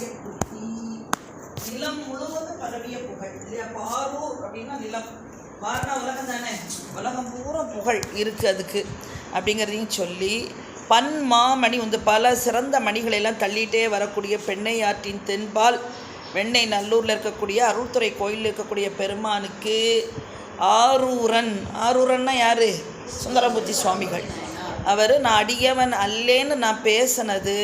பரவிய புத்தி நிலம் முழுவதும் பரவிய புகழ். இல்லையா? பாரூர் அப்படின்னா நிலம். பாருனா உலகம் தானே? உலகம் பூரா புகழ் இருக்குது அதுக்கு அப்படிங்கிறதையும் சொல்லி பன் மாமணி வந்து பல சிறந்த மணிகளை எல்லாம் தள்ளிட்டே வரக்கூடிய பெண்ணை ஆற்றின் தென்பால் வெண்ணை நல்லூரில் இருக்கக்கூடிய அருள்துறை கோயிலில் இருக்கக்கூடிய பெருமானுக்கு ஆரூரன். ஆரூரன்னா யார்? சுந்தரமூர்த்தி சுவாமிகள். அவர் நான் அடியவன் அல்லேன்னு நான் பேசினது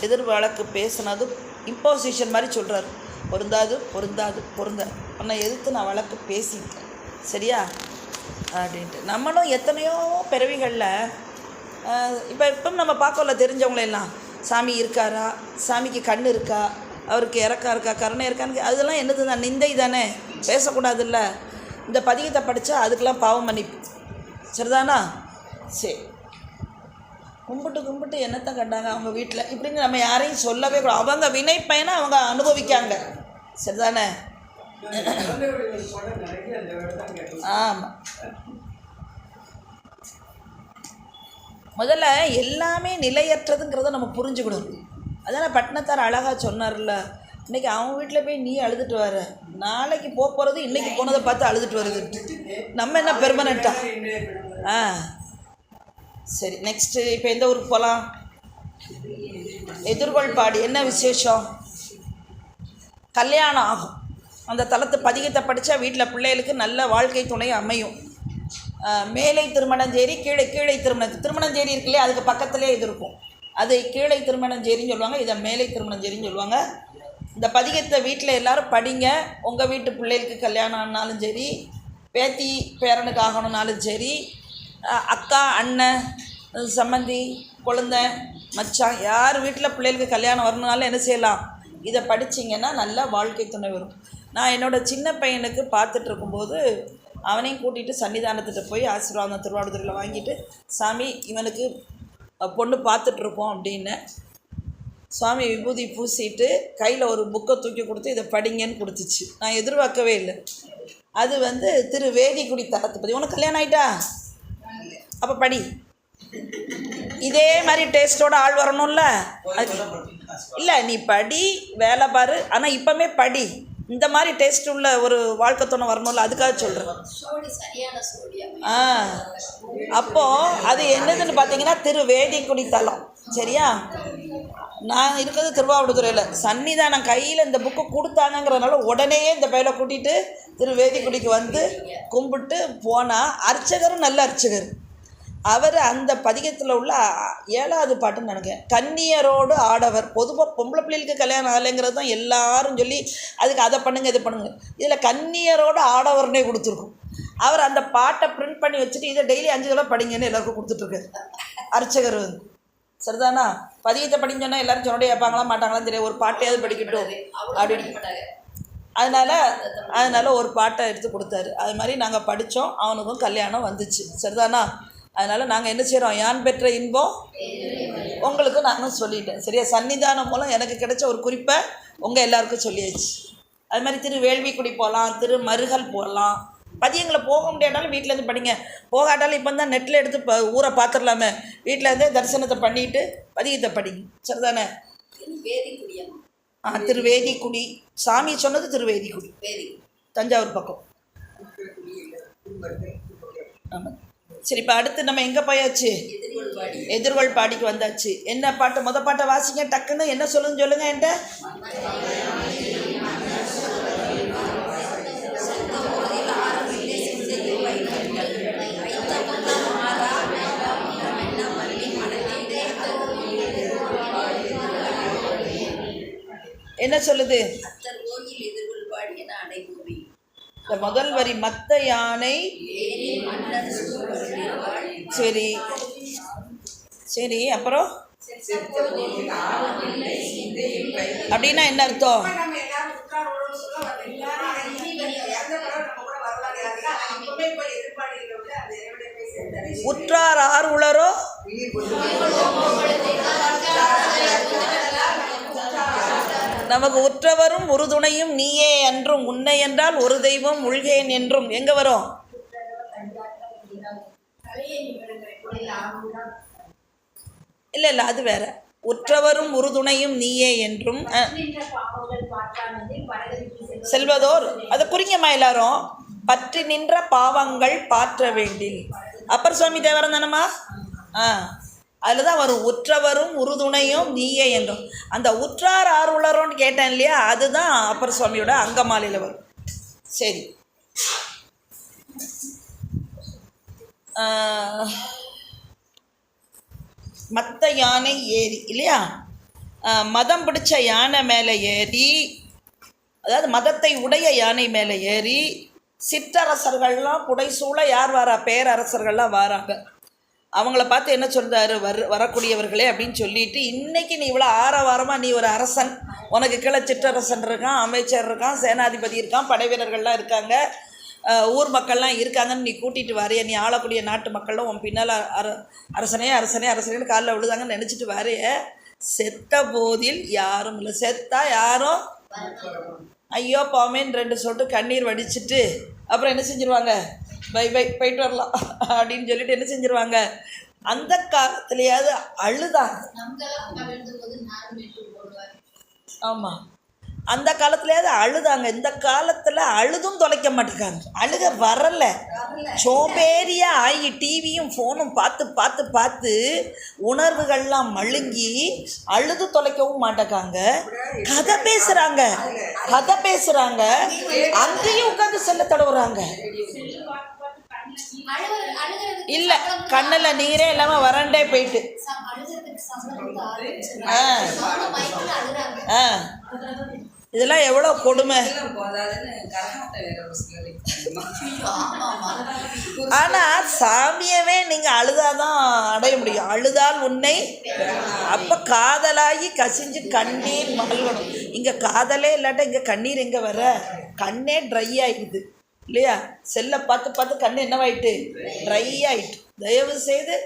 எதிர் வழக்கு பேசினது இம்போசிஷன் மாதிரி சொல்கிறாரு பொருந்தாது பொருந்தாது பொருந்தாது உன்னை எதிர்த்து நான் வழக்கு பேசிட்டேன் சரியா? அப்படின்ட்டு. நம்மளும் எத்தனையோ பிறவிகளில் இப்போ இப்போ நம்ம பார்க்கல தெரிஞ்சவங்களெல்லாம் சாமி இருக்காரா? சாமிக்கு கண் இருக்கா? அவருக்கு இறக்கா இருக்கா? கருணை இருக்கான்னு அதெல்லாம் என்னது தான்? நிந்தை தானே? பேசக்கூடாதுல்ல. இந்த பதிகத்தை படித்தா அதுக்கெல்லாம் பாவம் மன்னிப்பு. சரிதானா? சரி. கும்பிட்டு கும்பிட்டு என்னத்தை கண்டாங்க அவங்க வீட்டில் இப்படின்னு நம்ம யாரையும் சொல்லவே கூடாது. அவங்க வினை பயனை அவங்க அனுபவிக்காங்க. சரிதானே? ஆமாம் முதல்ல எல்லாமே நிலையற்றதுங்கிறத நம்ம புரிஞ்சுக்கணும். அதான் பட்டினத்தார் அழகாக சொன்னார்ல இன்றைக்கி அவங்க வீட்டில் போய் நீ அழுதுட்டு வர. நாளைக்கு போக போகிறது இன்றைக்கி போனதை பார்த்து அழுதுட்டு வருது. நம்ம என்ன பெர்மனண்ட்டா ஆ. சரி நெக்ஸ்ட்டு இப்போ எந்த ஊருக்கு போகலாம் எதிர்கொள் பாடி என்ன விசேஷம்? கல்யாணம் ஆகும். அந்த தளத்து பதிகத்தை படித்தா வீட்டில் பிள்ளைகளுக்கு நல்ல வாழ்க்கை துணை அமையும். மேலை திருமணஞ்சேரி கீழே கீழே திருமணம் திருமணஞ்சேரி இருக்குல்லையே? அதுக்கு பக்கத்துலேயே இது இருக்கும். அது கீழே திருமணஞ்சேரின்னு சொல்லுவாங்க இதை மேலை திருமணஞ்சேரின்னு சொல்லுவாங்க. இந்த பதிகத்தை வீட்டில் எல்லாரும் படிங்க. உங்கள் வீட்டு பிள்ளைகளுக்கு கல்யாணம் ஆனாலும் சரி பேத்தி பேரனுக்கு ஆகணும்னாலும் சரி அக்கா அண்ணன் சம்மந்தி குழந்தை மச்சான் யார் வீட்டில் பிள்ளைகளுக்கு கல்யாணம் வரணுனாலும் என்ன செய்யலாம்? இதை படிச்சிங்கன்னா நல்ல வாழ்க்கை துணை வரும். நான் என்னோடய சின்ன பையனுக்கு பார்த்துட்டு இருக்கும்போது அவனையும் கூட்டிகிட்டு சன்னிதானத்திட்ட போய் ஆசீர்வாதம் திருவாடுதுறையில் வாங்கிட்டு சாமி இவனுக்கு பொண்ணு பார்த்துட்ருக்கோம் அப்படின்னு சுவாமி விபூதி பூசிட்டு கையில் ஒரு புக்கை தூக்கி கொடுத்து இதை படிங்கன்னு கொடுத்துச்சு. நான் எதிர்பார்க்கவே இல்லை. அது வந்து திரு வேதிக்குடி தகத்தை பற்றி உனக்கு கல்யாணம் ஆயிட்டா? அப்போ படி. இதே மாதிரி டேஸ்ட்டோட ஆள் வரணும்ல? அது இல்லை நீ படி வேலை பாரு. ஆனால் இப்போமே படி. இந்த மாதிரி டேஸ்ட் உள்ள ஒரு வாழ்க்கை துணை வரணும்ல அதுக்காக சொல்கிறேன் ஆ. அப்போது அது என்னதுன்னு பார்த்தீங்கன்னா திரு வேதிக்குடி தலம். சரியா? நான் இருக்கிறது திருவாவடுதுறையில். சன்னிதானம் கையில் இந்த புக்கு கொடுத்தாங்கங்கிறதுனால உடனேயே இந்த பையலை கூட்டிகிட்டு திரு வேதிக்குடிக்கு வந்து கும்பிட்டு போனால் அர்ச்சகரும் நல்ல அர்ச்சகர். அவர் அந்த பதிகத்தில் உள்ள ஏழாவது பாட்டுன்னு நினைக்கிறேன். கன்னியரோடு ஆடவர். பொதுவாக பொம்பளை பிள்ளைகளுக்கு கல்யாணம் ஆகலைங்கிறது தான் எல்லாரும் சொல்லி அதுக்கு அதை பண்ணுங்க இதை பண்ணுங்க. இதில் கன்னியரோடு ஆடவர்னே கொடுத்துருக்கும். அவர் அந்த பாட்டை பிரிண்ட் பண்ணி வச்சுட்டு இதை டெய்லி அஞ்சு கிலோ படிங்கன்னு எல்லாருக்கும் கொடுத்துட்ருக்காரு. அர்ச்சகர் வந்து. சரிதானா? பதிகத்தை படின்னு சொன்னால் எல்லாரும் சொன்னோட கேட்பாங்களா மாட்டாங்களான்னு தெரியாது ஒரு பாட்டையாவது படிக்கட்டும். அப்படின்னு அதனால் அதனால் ஒரு பாட்டை எடுத்து கொடுத்தாரு. அது மாதிரி நாங்கள் படித்தோம் அவனுக்கும் கல்யாணம் வந்துச்சு. சரிதானா? அதனால் நாங்கள் என்ன செய்கிறோம் யான் பெற்ற இன்பம்? உங்களுக்கும் நானும் சொல்லிட்டேன். சரியா? சன்னிதானம் மூலம் எனக்கு கிடைச்ச ஒரு குறிப்பை உங்கள் எல்லாருக்கும் சொல்லியாச்சு. அது மாதிரி திரு வேள்விக்குடி போகலாம் திரு மருகல் போகலாம் பதியங்களை போக முடியாட்டாலும் வீட்டிலேருந்து படிங்க. போகாட்டாலும் இப்போ தான் நெட்டில் எடுத்து ப ஊரை பார்த்துடலாமே வீட்டில் இருந்தே தரிசனத்தை பண்ணிட்டு பதியத்தை படிங்க. சரிதானே? ஆ திருவேதிக்குடி. சாமி சொன்னது திருவேதிக்குடி. வேதி தஞ்சாவூர் பக்கம். ஆமாம் சரி இப்போ அடுத்து நம்ம எங்கே போயாச்சு? எதிர்கொள் பாடிக்கு வந்தாச்சு. என்ன பாட்டு? முத பாட்டை வாசிங்க. டக்குன்னு என்ன சொல்லுங்க சொல்லுங்க என்கிட்ட. என்ன சொல்லுது? முதல் வரி மத்த யானை சரி. சரி அப்புறம்? அப்படின்னா என்ன அர்த்தம்? உற்றார் ஆர் உளரோ? நமக்கு உற்றவரும் உறுதுணையும் நீயே என்றும் உன்னை என்றால் ஒரு தெய்வம் உள்கேன் என்றும். எங்க வரும்? இல்லை இல்லை அது வேற. உற்றவரும் உறுதுணையும் நீயே என்றும் செல்வதோர் அதை குறிங்கம்மா எல்லாரும்? பற்றி நின்ற பாவங்கள் பாற்ற வேண்டில். அப்பர் சுவாமி தேவரம் தானம்மா? ஆ அதில் தான் வரும். உற்றவரும் உறுதுணையும் நீயே என்றும். அந்த உற்றார் ஆர்வலரோன்னு கேட்டேன் இல்லையா? அதுதான் அப்பர் சுவாமியோட அங்கமாலையில் வரும். சரி. மத்த யானை ஏறி இல்லையா? மதம் பிடிச்ச யானை மேலே ஏறி அதாவது மதத்தை உடைய யானை மேலே ஏறி சிற்றரசர்கள்லாம் குடைசூழ யார் வரா? பேரரசர்கள்லாம் வராங்க. அவங்கள பார்த்து என்ன சொல்கிறாரு வர் வரக்கூடியவர்களே அப்படின்னு சொல்லிட்டு இன்னைக்கு நீ இவ்வளோ ஆரவாரமாக நீ ஒரு அரசன். உனக்கு கீழே சிற்றரசன் இருக்கான் அமைச்சர் இருக்கான் சேனாதிபதி இருக்கான் படை வீரர்கள்லாம் இருக்காங்க. ஊர் மக்கள்லாம் இருக்காங்கன்னு நீ கூட்டிகிட்டு வரைய? நீ ஆளக்கூடிய நாட்டு மக்கள்லாம் உன் பின்னால் அர அரசனே அரசனே அரசனேன்னு காலில் விழுதாங்கன்னு நினச்சிட்டு வரைய. செத்த போதில் யாரும் இல்லை. செத்தா யாரும்? ஐயோ பாமேன்னு ரெண்டு சொட்டு கண்ணீர் வடிச்சிட்டு அப்புறம் என்ன செஞ்சிருவாங்க? பை பை போயிட்டு வரலாம் அப்படின்னு சொல்லிட்டு என்ன செஞ்சிருவாங்க? அந்த காலத்துலேயாவது அழுதாங்க. ஆமாம் அந்த காலத்துலேயாவது அழுதாங்க. இந்த காலத்தில் அழுதும் தொலைக்க மாட்டேங்காங்க அழுக வரல. சோம்பேறியா ஆகி டிவியும் ஃபோனும் பார்த்து பார்த்து பார்த்து உணர்வுகள்லாம் மழுங்கி அழுது தொலைக்கவும் மாட்டேங்காங்க கதை பேசுகிறாங்க கதை பேசுகிறாங்க அங்கேயும் உட்காந்து செல்ல தடவுறாங்க. இல்லை கண்ணில் நீரே இல்லாமல் வறண்டே போயிட்டு. ஆ. ஆ. இதெல்லாம் எவ்வளோ கொடுமை? ஆனால் சாமியவே நீங்கள் அழுதாதான் அடைய முடியும். அழுதால் உன்னை அப்போ காதலாகி கசிஞ்சு கண்ணீர் மல்கணும் இங்கே காதலே இல்லாட்டா இங்கே கண்ணீர் எங்கே வர? கண்ணே ட்ரை ஆகிடுது இல்லையா? செல்லை பார்த்து பார்த்து கண் என்னவாயிட்டு? ட்ரை ஆகிட்டு தயவு செய்து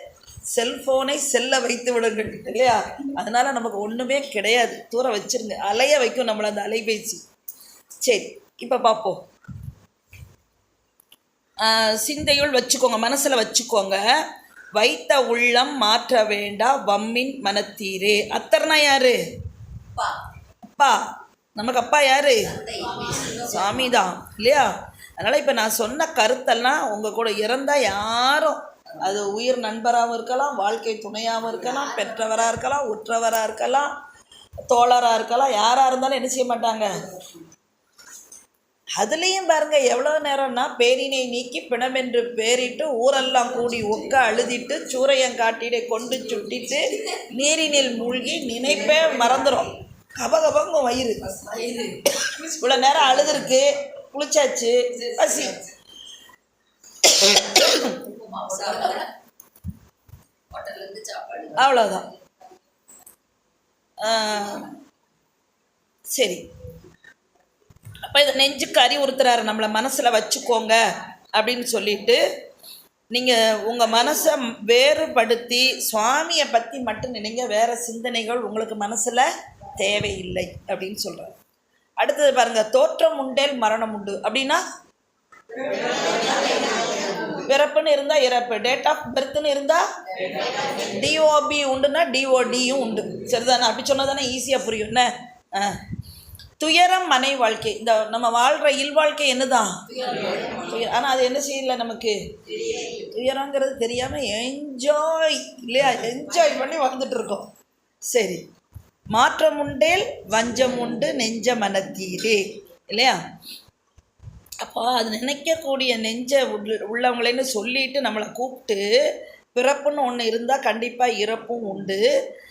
செல்ஃபோனை செல்ல வைத்து விடுங்கள் இல்லையா? அதனால் நமக்கு ஒன்றுமே கிடையாது. தூர வச்சிருங்க. அலைய வைக்கும் நம்மளை அந்த அலைபேசி. சரி இப்போ பார்ப்போம் சிந்தையுள் வச்சுக்கோங்க மனசில் வச்சுக்கோங்க. வைத்த உள்ளம் மாற்ற வேண்டா வம்மின் மனத்தீரே. அத்தர்னா யாரு? அப்பா. நமக்கு அப்பா யாரு? சாமி தான் இல்லையா? அதனால் இப்போ நான் சொன்ன கருத்தெல்லாம் உங்கள் கூட இறந்தால் யாரும் அது உயிர் நண்பராகவும் இருக்கலாம் வாழ்க்கை துணையாகவும் இருக்கலாம் பெற்றவராக இருக்கலாம் உற்றவராக இருக்கலாம் தோழராக இருக்கலாம் யாராக இருந்தாலும் என்ன செய்ய மாட்டாங்க? அதுலேயும் பாருங்க எவ்வளோ நேரம்னா பேரினை நீக்கி பிணமென்று பேரிட்டு ஊரெல்லாம் கூடி ஒக்க அழுதிட்டு சூறையங்காட்டிடை கொண்டு சுட்டிட்டு நீரினில் மூழ்கி நினைப்பே மறந்துடும் கபகபங்க வயிறு. இவ்வளோ நேரம் அழுதுருக்கு குளிச்சாச்சு பசி. அவ்வளோதான் சரி. அப்போ இதை நெஞ்சுக்கு அறிவுறுத்துறாரு நம்மளை மனசில் வச்சுக்கோங்க அப்படின்னு சொல்லிட்டு நீங்கள் உங்கள் மனசை வேறுபடுத்தி சுவாமியை பற்றி மட்டும் நினைங்க. வேறு சிந்தனைகள் உங்களுக்கு மனசில் தேவையில்லை அப்படின்னு சொல்கிறார் அடுத்தது பாருங்கள் தோற்றம் உண்டேல் மரணம் உண்டு. அப்படின்னா? பிறப்புன்னு இருந்தால் இறப்பு. டேட் ஆஃப் பர்த்னு இருந்தால் டிஓபி உண்டுன்னா டிஓடியும் உண்டு. சரிதானே? அப்படி சொன்னால் தானே ஈஸியாக புரியும். என்ன? ஆ. துயரம் மனை வாழ்க்கை. இந்த நம்ம வாழ்கிற இல்வாழ்க்கை என்னதான்? துயரம். ஆனால் அது என்ன செய்யல நமக்கு? துயரங்கிறது தெரியாமல் என்ஜாய் இல்லையா? என்ஜாய் பண்ணி வந்துட்டு இருக்கோம். சரி. மாற்றம் உண்டேல் வஞ்சம் உண்டு நெஞ்ச மனத்தீரே இல்லையா? அப்போ அது நினைக்கக்கூடிய நெஞ்ச உள்ள உள்ளவங்களேன்னு சொல்லிட்டு நம்மளை கூப்பிட்டு பிறப்புன்னு ஒன்று இருந்தால் கண்டிப்பாக இறப்பும் உண்டு.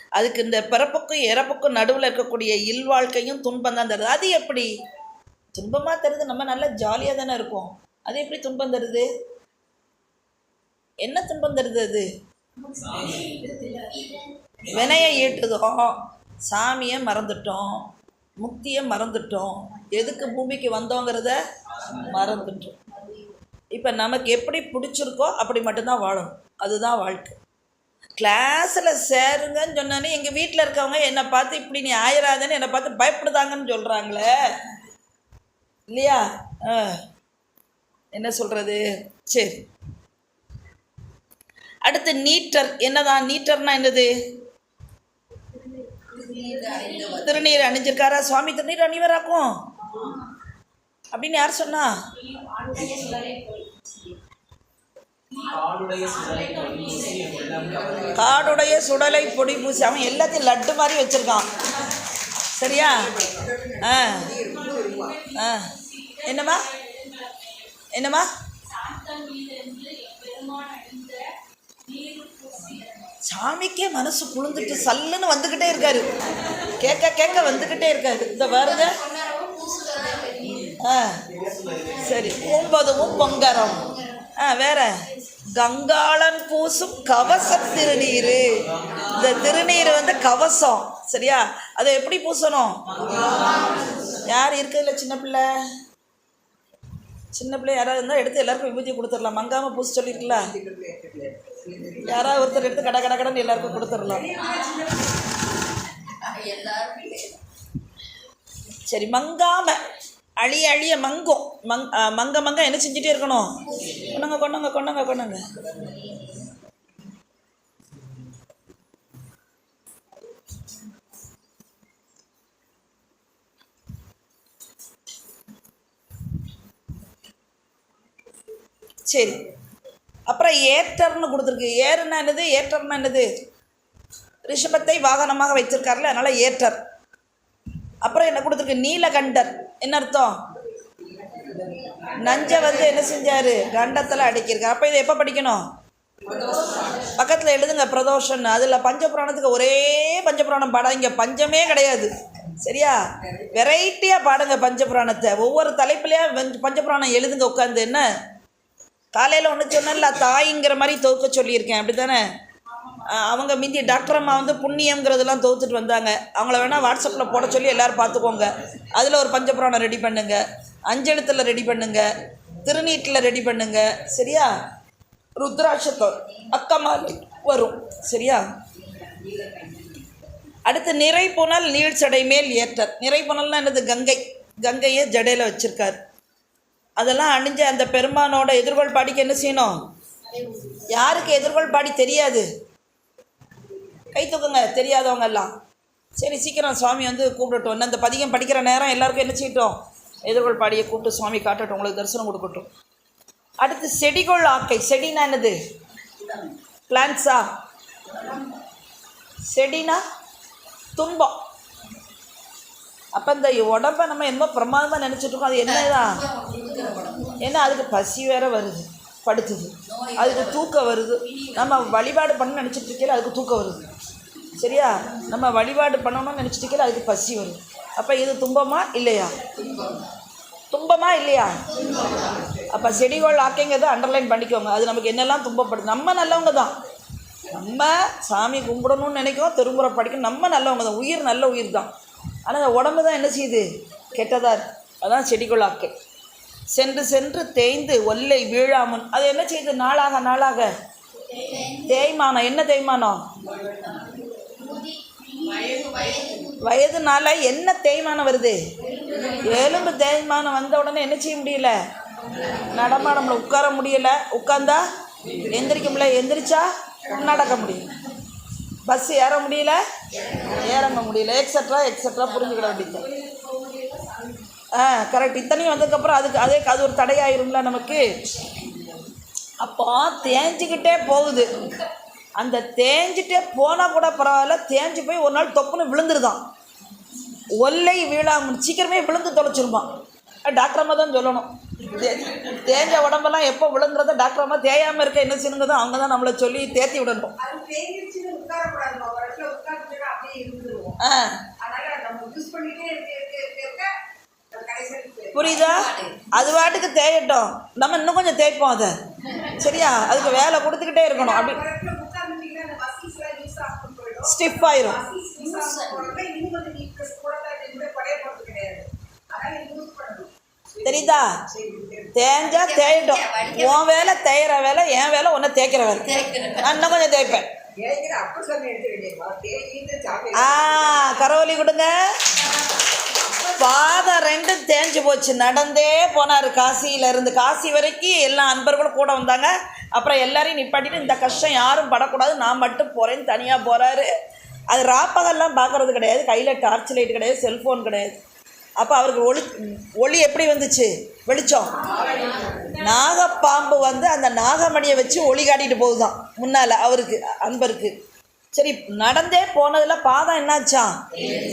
அதுக்கு இந்த பிறப்புக்கும் இறப்புக்கும் நடுவில் இருக்கக்கூடிய இல்வாழ்க்கையும் துன்பம் தான் தருது. அது எப்படி? துன்பமாக தருது நம்ம நல்லா ஜாலியாக தானே இருக்கோம். அது எப்படி துன்பம் தருது? என்ன துன்பம் தருது அது? வினையை ஈட்டுதோம். சாமியை மறந்துட்டோம். முக்தியை மறந்துட்டோம். எதுக்கு பூமிக்கு வந்தோங்கிறத மறந்துட்டோம். இப்போ நமக்கு எப்படி பிடிச்சிருக்கோ அப்படி மட்டும்தான் வாழணும். அதுதான் வாழ்க்கை. கிளாஸில் சேருங்கன்னு சொன்னோன்னே எங்கள் வீட்டில் இருக்கவங்க என்னை பார்த்து இப்படி நீ ஆயிராதன்னு என்னை பார்த்து பயப்படுதாங்கன்னு சொல்கிறாங்களே இல்லையா? ஆ. என்ன சொல்கிறது சரி. அடுத்து நீட்டர். என்னதான்? நீட்டர்னா என்னது? திருநீர் அணிஞ்சிருக்காரா? சுவாமி திருநீர் அணிவராக்கும். அப்படின்னு யார் சொன்னா? காடுடைய சுடலை பொடி பூசி அவன் எல்லாத்தையும் லட்டு மாதிரி வச்சிருக்கான். சரியா? ஆ. ஆ. என்னம்மா? என்னம்மா? சாமிக்கே மனசு குளிந்துட்டு சல்லுன்னு வந்துக்கிட்டே இருக்காரு. கேட்க கேட்க வந்துக்கிட்டே இருக்காரு. இந்த வெந்நீர் ஆ. சரி ஒன்பதுவும் பொங்கரம். ஆ வேற. கங்காளன் பூசும் கவச திருநீர். இந்த திருநீர் வந்து கவசம் சரியா? அதை எப்படி பூசணும்? யார் இருக்குதுல்ல சின்ன பிள்ளை? சின்ன பிள்ளை யாராவது இருந்தால் எடுத்து எல்லாருக்கும் விபூதி கொடுத்துடலாம். மங்காமல் பூச சொல்லியிருக்கல யாராவது ஒருத்தர் எடுத்து கட கட கடன் எல்லாருக்கும் கொடுத்துடலாம். சரி மங்காம அழிய அழிய மங்கும். மங் மங்க மங்க என்ன செஞ்சுட்டே இருக்கணும்? கொண்டுங்க கொண்டுங்க கொண்டாங்க கொண்டுங்க. சரி. அப்புறம் ஏற்றர்னு கொடுத்துருக்கு. ஏறுனா என்னது? ஏற்றர்னா என்னது? ரிஷபத்தை வாகனமாக வைத்திருக்காருல அதனால் ஏற்றர். அப்புறம் என்ன கொடுத்துருக்கு? நீலகண்டர். என்ன அர்த்தம்? நஞ்சை வந்து என்ன செஞ்சாரு? கண்டத்தில் அடிக்கிருக்கார் அப்போ இதை எப்போ படிக்கணும்? பக்கத்தில் எழுதுங்க பிரதோஷன். அதில் பஞ்சபுராணத்துக்கு ஒரே பஞ்சபுராணம் பாடம் இங்கே பஞ்சமே கிடையாது. சரியா? வெரைட்டியாக பாடுங்க பஞ்சபுராணத்தை. ஒவ்வொரு தலைப்புலேயும் பஞ்சபுராணம் எழுதுங்க உட்காந்து என்ன? காலையில் ஒன்று சொன்னேன்ல தாய்ங்கிற மாதிரி தொகுக்க சொல்லியிருக்கேன். அப்படி தானே அவங்க மிந்தி டாக்டர் அம்மா வந்து புண்ணியங்கிறதெல்லாம் தொகுத்துட்டு வந்தாங்க. அவங்கள வேணால் வாட்ஸ்அப்பில் போட சொல்லி எல்லோரும் பார்த்துக்கோங்க. அதில் ஒரு பஞ்சபுராணம் ரெடி பண்ணுங்கள் அஞ்செழுத்தில் ரெடி பண்ணுங்கள் திருநீட்டில் ரெடி பண்ணுங்கள் சரியா? ருத்ராட்சத்தோ அக்கமாலி வரும். சரியா? அடுத்து நிறை புனல் நீழ்ச்சடை மேல் ஏற்றர் நிறை போனால்னா என்னது? கங்கை. கங்கையை ஜடையில் வச்சுருக்கார். அதெல்லாம் அணிஞ்ச அந்த பெருமானோட எதிர்கொள் பாடிக்கு என்ன செய்யணும்? யாருக்கு எதிர்கொள் பாடி தெரியாது. கை தூக்குங்க தெரியாதவங்க எல்லாம். சரி சீக்கிரம் சுவாமி வந்து கூப்பிடட்டும். இன்னும் இந்த பதிகம் படிக்கிற நேரம் எல்லாருக்கும் என்ன செய்யட்டும்? எதிர்கொள் பாடியை கூப்பிட்டு சுவாமி காட்டட்டும் உங்களுக்கு தரிசனம் கொடுக்கட்டும். அடுத்து செடிகொள் ஆக்கை. செடினா என்னது? பிளான்ஸா செடினா? துன்பம். அப்போ இந்த உடம்பை நம்ம என்னமோ பிரமாதமாக நினச்சிட்ருக்கோம் அது என்னதான் ஏன்னா அதுக்கு பசி வேற வருது படுத்துது. அதுக்கு தூக்கம் வருது. நம்ம வழிபாடு பண்ண நினச்சிட்டு இருக்கையில அதுக்கு தூக்கம் வருது. சரியா? நம்ம வழிபாடு பண்ணணும்னு நினச்சிட்டு அதுக்கு பசி வரும். அப்போ இது துன்பமா இல்லையா? துன்பமா இல்லையா? அப்போ செடிகள் ஆக்கைங்கிறத அண்டர்லைன் பண்ணிக்கோங்க. அது நமக்கு என்னெல்லாம் துன்பப்படுது? நம்ம நல்லவங்க தான். நம்ம சாமி கும்பிடணும்னு நினைக்கிறோம் திருமுறை படிக்கணும். நம்ம நல்லவங்க தான். உயிர் நல்ல உயிர் தான். ஆனால் உடம்பு தான் என்ன செய்யுது? கெட்டதா அதுதான் அதான் செடிகள் ஆக்கை. சென்று சென்று தேய்ந்து ஒல்லை வீழாமன். அது என்ன செய்யுது? நாளாக நாளாக. தேய்மானம். என்ன தேய்மானம்? வயதுனால என்ன தேய்மானம் வருது? எலும்பு தேய்மானம் வந்த உடனே என்ன செய்ய முடியல? நடமாட முடியல உட்கார முடியல. உட்காந்தா எந்திரிக்க முடியல. எந்திரிச்சா நடக்க முடியல. பஸ் ஏற முடியல. ஏறங்க முடியல. எக்ஸட்ரா எக்ஸட்ரா புரிஞ்சுக்கிட வேண்டியது ஆ கரெக்ட் இத்தனையும் வந்ததுக்கப்புறம் அதுக்கு அதே அது ஒரு தடையாயிரும்ல நமக்கு? அப்போ தேஞ்சிக்கிட்டே போகுது. அந்த தேஞ்சிட்டே போனால் கூட பரவாயில்ல தேஞ்சு போய் ஒரு நாள் தொப்புன்னு விழுந்துருதான். ஒல்லை வீழாமல் சீக்கிரமே விழுந்து தொலைச்சிருப்பான். டாக்டர் அம்மா தான் சொல்லணும். தேஞ்ச உடம்பெல்லாம் எப்போ விழுங்குறத டாக்டர் அம்மா தேயாமல் இருக்க என்ன செய்யுங்கிறதோ அவங்க தான் நம்மளை சொல்லி தேத்தி விடணும். புரியுதா? அது வாட்டுக்கு தேயட்டும். நம்ம இன்னும் கொஞ்சம் தேய்ப்போம் அதை. சரியா? அதுக்கு வேலை கொடுத்துக்கிட்டே இருக்கணும். அப்படி ஸ்டிஃப் ஆயிரும். தெரியுதா? தேஞ்சா தேயட்டும் உன் வேலை தேயிற வேலை என் வேலை உன்னை தேய்க்கிற வேலை. நான் இன்னும் கொஞ்சம் தேய்ப்பேன். ஆ கரவலி கொடுங்க. பாதம் ரெண்டும் தேஞ்சு போச்சு. நடந்தே போனார் காசியில இருந்து. காசி வரைக்கும் எல்லா அன்பர்களும் கூட வந்தாங்க. அப்புறம் எல்லாரையும் நிப்பாட்டிட்டு இந்த கஷ்டம் யாரும் படக்கூடாது நான் மட்டும் போகிறேன்னு தனியாக போகிறாரு அது ராப்பகல்லாம் பார்க்குறது கிடையாது. கையில் டார்ச் லைட் கிடையாது செல்ஃபோன் கிடையாது. அப்போ அவருக்கு ஒளி ஒளி எப்படி வந்துச்சு? வெளிச்சம். நாகப்பாம்பு வந்து அந்த நாகமணியை வச்சு ஒளி காட்டிட்டு போகுதான் முன்னால் அவருக்கு அன்பருக்கு. சரி நடந்தே போனதில் பாதம் என்னாச்சாம்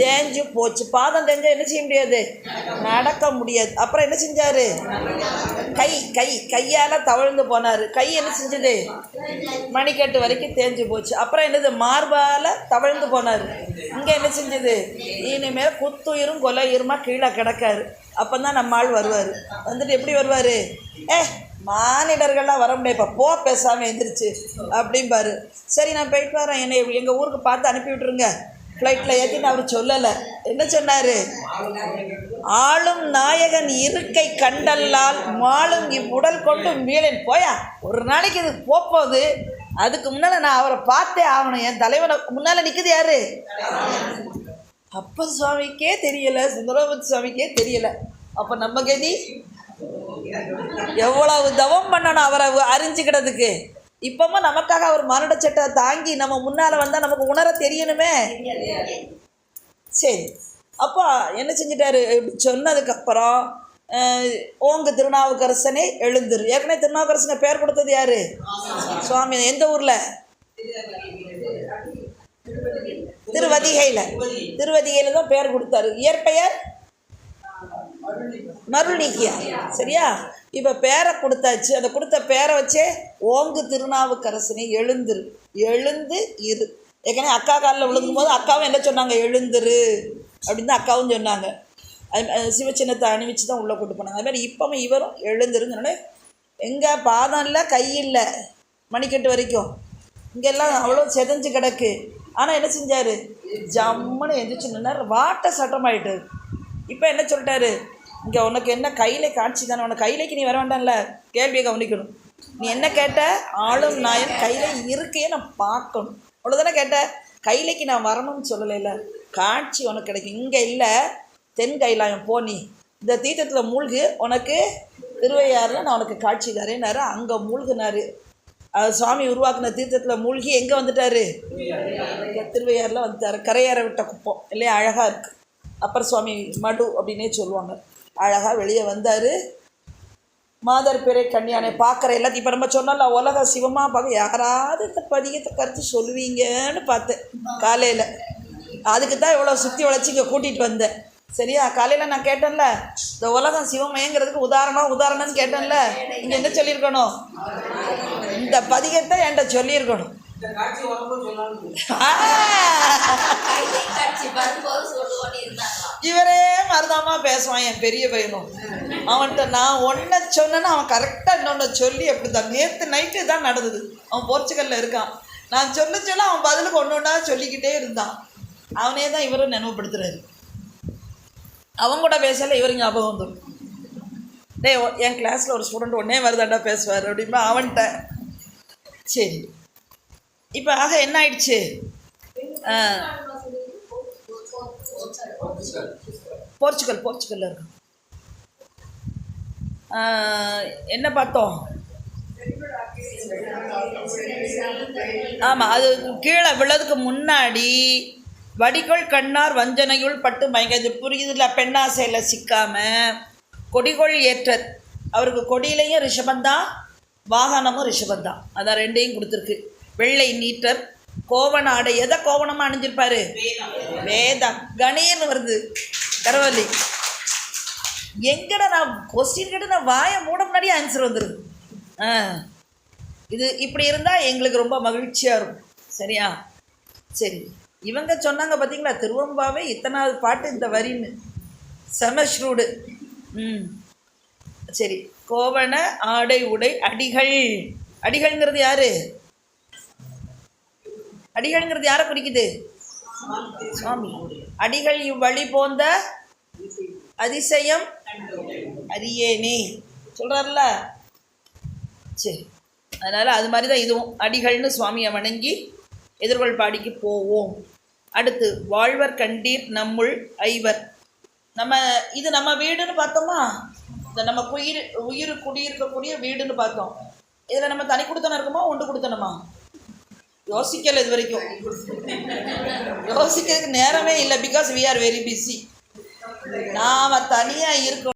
தேஞ்சு போச்சு. பாதம் தேஞ்சா என்ன செய்ய முடியாது? நடக்க முடியாது. அப்புறம் என்ன செஞ்சாரு? கை கை கையால் தவழ்ந்து போனார். கை என்ன செஞ்சது? மணிக்கட்டு வரைக்கும் தேஞ்சு போச்சு. அப்புறம் என்னது? மார்பால் தவழ்ந்து போனார். இங்கே என்ன செஞ்சது? இனிமேல் குத்துயிரும் கொலையுருமா கீழே கிடக்காரு. அப்போ தான் நம்ம ஆள் வருவார். வந்துட்டு எப்படி வருவார்? ஏ மானிடர்கள்லாம் வர முடியாது. இப்போ போ பேசாமல் எந்திரிச்சு அப்படிம்பாரு சரி நான் போயிட்டு வரேன். என்னை எங்கள் ஊருக்கு பார்த்து அனுப்பி விட்ருங்க ஃப்ளைட்டில் ஏற்றின்னு அவர் சொல்லலை. என்ன சொன்னார்? ஆளும் நாயகன் இருக்கை கண்டல்லால் மாளும் இவ்வுடல் கொண்டு மீளன் போயா? ஒரு நாளைக்கு இது போப்போகுது அதுக்கு முன்னால் நான் அவரை பார்த்தே ஆகணும். என் தலைவனை முன்னால் நிற்குது யார்? அப்ப சுவாமிக்கே தெரியலை. சுந்தரபதி சுவாமிக்கே தெரியலை. அப்போ நம்ம கதி? எவ்வளவு தவம் பண்ணணும் அவரை அறிஞ்சுக்கிடதுக்கு இப்போமா நமக்காக அவர் மரண சட்டை தாங்கி நம்ம முன்னால் வந்தால் நமக்கு உணர தெரியணுமே. சரி. அப்போ என்ன செஞ்சிட்டாரு? இப்படி சொன்னதுக்கப்புறம் ஓங்கு திருநாவுக்கரசனே எழுந்துரு. ஏற்கனவே திருநாவுக்கரசனை பேர் கொடுத்தது யாரு? சுவாமி. எந்த ஊரில்? திருவதிகையில். திருவதிகையில் தான் பேர் கொடுத்தாரு. இயற்பெயர்? மருள் சரியா? இப்போ பேரை கொடுத்தாச்சு. அந்த கொடுத்த பேரை வச்சே ஓங்கு திருநாவுக்கரசனை எழுந்துரு. எழுந்து இரு. ஏற்கனவே அக்கா காலில் விழுகும் போது அக்காவும் என்ன சொன்னாங்க? எழுந்துரு. அப்படின்னு தான் அக்காவும் சொன்னாங்க. அது சிவச்சின்னத்தை அணிவிச்சு தான் உள்ளே கூட்டு போனாங்க. அதுமாதிரி இப்போவும் இவரும் எழுந்துருங்கன்னு எங்கே பாதம் இல்லை கை இல்லை. மணிக்கட்டு வரைக்கும். இங்கெல்லாம் அவ்வளோ செதஞ்சு கிடக்கு. ஆனால் என்ன செஞ்சார்? ஜம்முன்னு எந்திரிச்சு நின்னார். வாட்ட சட்டமாயிட்டு. இப்போ என்ன சொல்லிட்டாரு? இங்கே உனக்கு என்ன கையில காட்சி தானே உனக்கு கையிலைக்கு நீ வர வேண்டாம்ல? கேள்வியை கவனிக்கணும். நீ என்ன கேட்ட? ஆளும் நாயன் கையில் இருக்கையே நான் பார்க்கணும். அவ்வளோதானே கேட்ட? கையிலைக்கு நான் வரணும்னு சொல்லலைல்ல காட்சி உனக்கு கிடைக்கும் இங்கே இல்லை. தென் கைலாயம் போ நீ. இந்த தீர்த்தத்தில் மூழ்கு. உனக்கு திருவையாறில் நான் உனக்கு காட்சி தரேன்னாரு. அங்கே மூழ்கினாரு. சுவாமி உருவாக்குன தீர்த்தத்தில் மூழ்கி எங்கே வந்துட்டாரு? இங்க திருவையாறில் வந்துட்டாரு. விட்ட குப்பம். இல்லையா? அழகாக இருக்குது அப்பர் சுவாமி மடு அப்படின்னே சொல்லுவாங்க. அழகாக வெளியே வந்தார். மாதர் பிறை கன்னியானை பார்க்குற எல்லாத்தையும் இப்போ நம்ம சொன்னோம்ல உலக சிவமாக பார்க்க யாராவது இந்த பதிகத்தை கருத்து சொல்லுவீங்கன்னு பார்த்தேன். காலையில். அதுக்கு தான் இவ்வளோ சுற்றி வளைச்சி இங்கே கூட்டிகிட்டு வந்தேன். சரியா? காலையில் நான் கேட்டேன்ல இந்த உலகம் சிவமயங்கிறதுக்கு உதாரணம் உதாரணம்னு கேட்டேன்ல இங்கே என்ன சொல்லியிருக்கணும்? இந்த பதிகத்தை என்கிட்ட சொல்லியிருக்கணும். இவரே மருதாமா பேசுவான் என் பெரிய பையனும் அவன்கிட்ட நான் ஒன்றை சொன்னேன்னா அவன் கரெக்டாக இன்னொன்று சொல்லி அப்படி தான் நேற்று நைட்டு தான் நடந்தது. அவன் போர்ச்சுகல்ல இருக்கான். நான் சொல்ல சொல்ல அவன் பதிலுக்கு ஒன்று ஒன்றா சொல்லிக்கிட்டே இருந்தான். அவனே தான் இவரும் நினைவுபடுத்துறாரு. அவன் கூட பேசல இவர் ஞாபகம் வந்துடும் டேய் ஒ- என் கிளாஸில் ஒரு ஸ்டூடெண்ட் ஒன்னே வருதாண்டா பேசுவார் அப்படின்பா அவன்கிட்ட. சரி. இப்போ ஆக என்ன ஆயிடுச்சு? போர்ச்சுகல் போர்ச்சுகல்ல இருக்கு. என்ன பார்த்தோம்? ஆமாம் அது கீழே விழதுக்கு முன்னாடி வடிகொள் கண்ணார் வஞ்சனையுள் பட்டு மயங்க இது புரியுதுல பெண்ணாசையில் சிக்காம கொடிகொள் ஏற்றர் அவருக்கு கொடியிலையும் ரிஷபந்தான் வாகனமும் ரிஷபந்தான். அதான் ரெண்டையும் கொடுத்துருக்கு. வெள்ளை நீட்டர் கோவண ஆடை. எதை கோவணமாக அணிஞ்சிருப்பாரு? வேதம். கணேன்னு வருது. கரவல்லி எங்கட நான் கொஸ்டின் கிட்ட நான் வாயை மூட முன்னாடியே ஆன்சர் வந்துடுது ஆ. இது இப்படி இருந்தால் எங்களுக்கு ரொம்ப மகிழ்ச்சியாக இருக்கும். சரியா? சரி. இவங்க சொன்னாங்க பார்த்தீங்களா திருவம்பாவே இத்தனாவது பாட்டு இந்த வரின்னு. செமஸ்ரூடு ம். சரி. கோவண ஆடை உடை அடிகள். அடிகள்ங்கிறது யாரு? அடிகள்ங்கிறது யாரை குறிக்குது? சுவாமி. அடிகள் இவ்வழி போந்த அதிசயம் அறியேனே. சொல்கிறார்ல சரி அதனால் அது மாதிரி தான் இதுவும். அடிகள்னு சுவாமியை வணங்கி எதிர்கொள் பாடிக்கு போவோம். அடுத்து வாழ்வர் கண்டீர் நம்முள் ஐவர். நம்ம இது நம்ம வீடுன்னு பார்த்தோமா? இந்த நம்ம உயிர் உயிர் குடியிருக்கக்கூடிய வீடுன்னு பார்த்தோம். இதில் நம்ம தனி கொடுத்தனம் இருக்குமா உண்டு கொடுத்தனமா? யோசிக்கல இது வரைக்கும். யோசிக்கிறதுக்கு நேரமே இல்லை because we are very busy நாம் தனியாக இருக்கணும்.